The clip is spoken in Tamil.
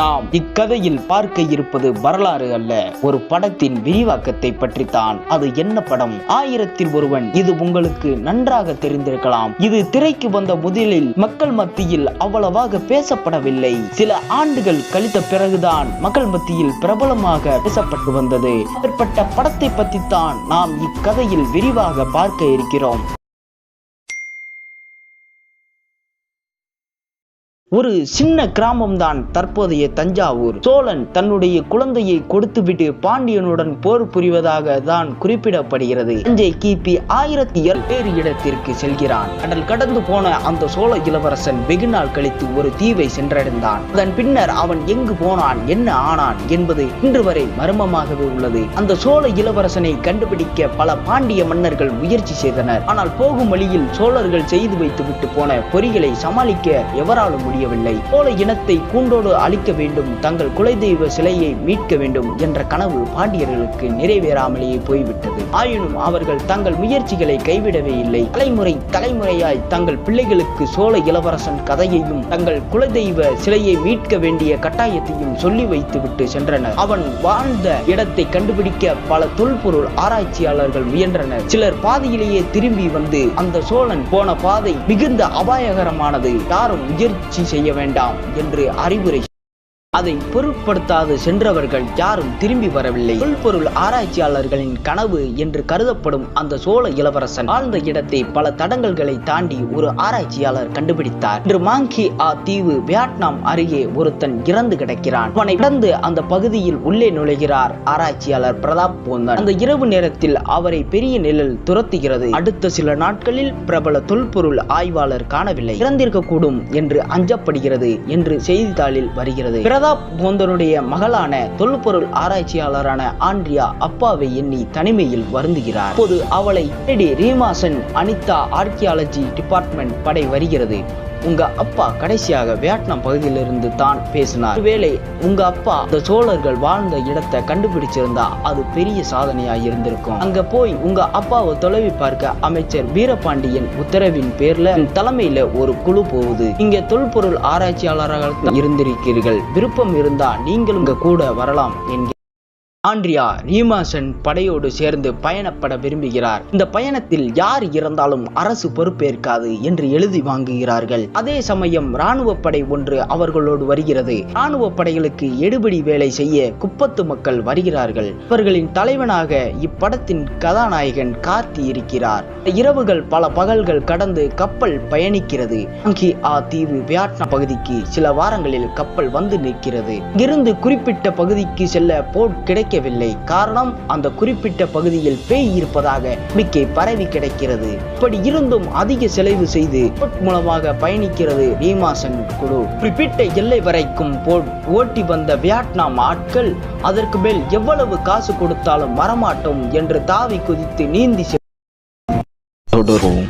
நாம் இக்கதையில் பார்க்க இருப்பது வரலாறு அல்ல. ஒரு படத்தின் விரிவாக்கத்தை பற்றித்தான். அது என்ன படம்? ஆயிரத்தில் ஒருவன். இது உங்களுக்கு நன்றாக தெரிந்திருக்கலாம். இது திரைக்கு வந்த முதலில் மக்கள் மத்தியில் அவ்வளவாக பேசப்படவில்லை. சில ஆண்டுகள் கழித்த பிறகுதான் மக்கள் மத்தியில் பிரபலமாக பேசப்பட்டு வந்தது. அப்படிப்பட்ட படத்தை பற்றித்தான் நாம் இக்கதையில் விரிவாக பார்க்க இருக்கிறோம். ஒரு சின்ன கிராமம்தான் தற்போதைய தஞ்சாவூர். சோழன் தன்னுடைய குழந்தையை கொடுத்துவிட்டு பாண்டியனுடன் போர் புரிவதாக தான் குறிப்பிடப்படுகிறது. தஞ்சை கிபி ஆயிரத்தி வேறு இடத்திற்கு செல்கிறான். கடல் கடந்து போன அந்த சோழ இளவரசன் வெகு நாள் கழித்து ஒரு தீவை சென்றடைந்தான். அதன் பின்னர் அவன் எங்கு போனான் என்ன ஆனான் என்பது இன்று வரை மர்மமாகவே உள்ளது. அந்த சோழ இளவரசனை கண்டுபிடிக்க பல பாண்டிய மன்னர்கள் முயற்சி செய்தனர். ஆனால் போகும் வழியில் சோழர்கள் செய்து வைத்து விட்டு போன பொறிகளை சமாளிக்க எவராலும் முடியவில்லை. கோல இனத்தை கூண்டோடு அழிக்க வேண்டும் தங்கள் குலதெய்வ சிலையை மீட்க வேண்டும் என்ற கனவு பாண்டியர்களுக்கு நிறைவேறாமலேயே போய்விட்டது. ஆயினும் அவர்கள் தங்கள் முயற்சிகளை கைவிடவே இல்லை. தலைமுறை தலைமுறையாய் தங்கள் பிள்ளைகளுக்கு சோழ இளவரசன் கதையையும் தங்கள் குலதெய்வ சிலையை மீட்க வேண்டிய கட்டாயத்தையும் சொல்லி வைத்துவிட்டு சென்றனர். அவன் வாழ்ந்த இடத்தை கண்டுபிடிக்க பல தொல்பொருள் ஆராய்ச்சியாளர்கள் முயன்றனர். சிலர் பாதையிலேயே திரும்பி வந்து அந்த சோழன் போன பாதை மிகுந்த அபாயகரமானது. யாரும் முயற்சி செய்ய வேண்டாம் என்று அறிவுரை அதை பொருட்படுத்தாது சென்றவர்கள் யாரும் திரும்பி வரவில்லை. தொல்பொருள் ஆராய்ச்சியாளர்களின் கனவு என்று கருதப்படும் அந்த சோழ இளவரசன் வாழ்ந்த இடத்தை பல தடங்கல்களை தாண்டி ஒரு ஆராய்ச்சியாளர் கண்டுபிடித்தார். இன்று மாங்கி ஆ தீவு வியட்நாம் அருகே ஒருத்தன் இறந்து கிடக்கிறான். அவனை கடந்து அந்த பகுதியில் உள்ளே நுழைகிறார் ஆராய்ச்சியாளர் பிரதாப் போந்தன். அந்த இரவு நேரத்தில் அவரை பெரிய நிழல் துரத்துகிறது. அடுத்த சில நாட்களில் பிரபல தொல்பொருள் ஆய்வாளர் காணவில்லை. இறந்திருக்கக்கூடும் என்று அஞ்சப்படுகிறது என்று செய்தித்தாளில் வருகிறது. பிரதாப் போந்தனுடைய மகளான தொல்பொருள் ஆராய்ச்சியாளரான ஆண்ட்ரியா அப்பாவை எண்ணி தனிமையில் வருந்துகிறார். அப்போது அவளை தேடி ரீமாசன் அனிதா ஆர்கியாலஜி டிபார்ட்மெண்ட் படை வருகிறது. உங்க அப்பா கடைசியாக வியட்நாம் பகுதியிலிருந்து தான் பேசினார். ஒருவேளை உங்க அப்பா அந்த சோழர்கள் வாழ்ந்த இடத்தை கண்டுபிடிச்சிருந்தா அது பெரிய சாதனையா இருந்திருக்கும். அங்க போய் உங்க அப்பாவை தொலைவி பார்க்க அமைச்சர் வீரபாண்டியன் உத்தரவின் பேர்ல தலைமையில ஒரு குழு போகுது. இங்க தொல்பொருள் ஆராய்ச்சியாளராக இருந்திருக்கிறீர்கள். விருப்பம் இருந்தா நீங்களும் இங்க கூட வரலாம் என்கிற ஆண்ட்ரியா ரீமாசன் படையோடு சேர்ந்து பயணப்பட விரும்புகிறார். இந்த பயணத்தில் யார் இறந்தாலும் அரசு பொறுப்பேற்காது என்று எழுதி வாங்குகிறார்கள். அதே சமயம் ராணுவ படை ஒன்று அவர்களோடு வருகிறது. ராணுவ படைகளுக்கு எடுபடி வேலை செய்ய குப்பத்து மக்கள் வருகிறார்கள். இவர்களின் தலைவனாக இப்படத்தின் கதாநாயகன் கார்த்தி இருக்கிறார். இரவுகள் பல பகல்கள் கடந்து கப்பல் பயணிக்கிறது. அங்கி ஆ தீவு வியட்நாம் பகுதிக்கு சில வாரங்களில் கப்பல் வந்து நிற்கிறது. இங்கிருந்து குறிப்பிட்ட பகுதிக்கு செல்ல போட் கிடைக்கவில்லை. காரணம் அந்த குறிப்பிட்ட பகுதியில் பேய் இருப்பதாக நம்பிக்கை பரவி கிடைக்கிறது. இப்படி இருந்தும் அதிக செலவு செய்து போட் மூலமாக பயணிக்கிறது ரீமாசன் குழு. குறிப்பிட்ட எல்லை வரைக்கும் போட் ஓட்டி வந்த வியட்நாம் ஆட்கள் அதற்கு மேல் எவ்வளவு காசு கொடுத்தாலும் வரமாட்டோம் என்று தாவி குதித்து நீந்தி தொடரும்.